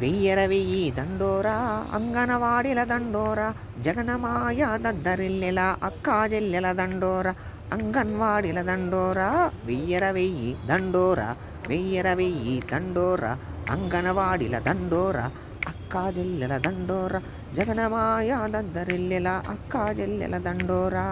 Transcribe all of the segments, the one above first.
వెయ్యర వెయ్యి దండోరా అంగనవాడిల దండోరా జగనమాయ దద్దరిల్లెల అక్కా చెల్లెల దండోరా అంగన్వాడిల దండోరా వెయ్యర వెయ్యి దండోరా వెయ్యర వెయ్యి దండోరా అంగనవాడిల దండోరా అక్కా చెల్లెల దండోరా జగనమాయ దద్దరిల్లెల అక్కా చెల్లెల దండోరా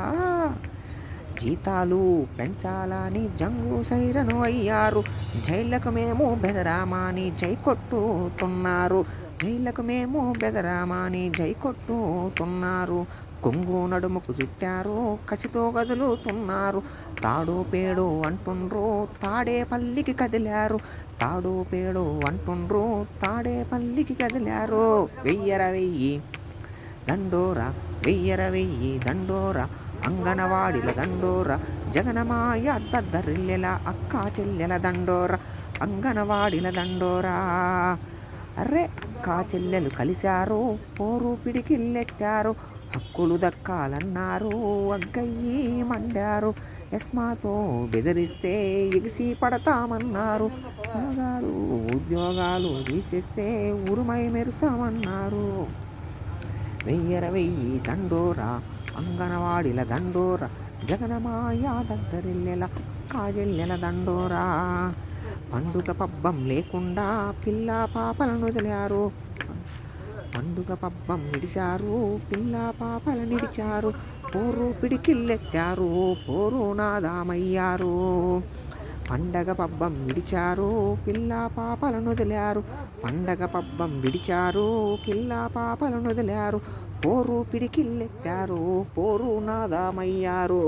జీతాలు పెంచాలని జంగు సైరను అయ్యారు. జైళ్ళకు మేము బెదరామాని జై కొట్టుతున్నారు. జైళ్ళకు మేము బెదరామాని జై కొట్టుతున్నారు. కొంగు నడుముకు చుట్టారు కసితో కదులుతున్నారు. తాడు పేడు అంటుండ్రు తాడే పల్లికి కదిలారు. తాడు పేడు అంటుండ్రు తాడే పల్లికి కదిలారు. వెయ్యర వెయ్యి దండోరా వెయ్యర వెయ్యి దండోరా. అంగనవాడిల దండోర జగనమాయ దద్దరిల్లెల అక్కా చెల్లెల దండోర అంగనవాడిల దండోరా అర్రే అక్కా చెల్లెలు కలిశారు పోరు పిడికిల్లెత్తారు హక్కులు దక్కాలన్నారు అగ్గయ్యి మండారు ఎస్మాతో బెదిరిస్తే ఎగిసి పడతామన్నారు ఉద్యోగాలు ఉద్యోగాలు తీసేస్తే ఉరుమై మెరుస్తామన్నారు. వెయ్యర వెయ్యి దండోరా అంగనవాడిల దండోర జగనమాయాదగ్గరిల్లెల కాజెల్లెల దండోరా. పండుగ పబ్బం లేకుండా పిల్ల పాపలను వదిలారు. పండుగ పబ్బం విడిచారు పిల్ల పాపలు నిడిచారు పోరు పిడికిల్లెత్తారు పోరు నాదామయ్యారు. పండగ పబ్బం విడిచారు పిల్ల పాపలను వదిలారు. పండగ పబ్బం విడిచారు పిల్ల పాపలను వదిలారు. పోరు పిడికిల్లెత్తారు పోరు నాదామయ్యారు.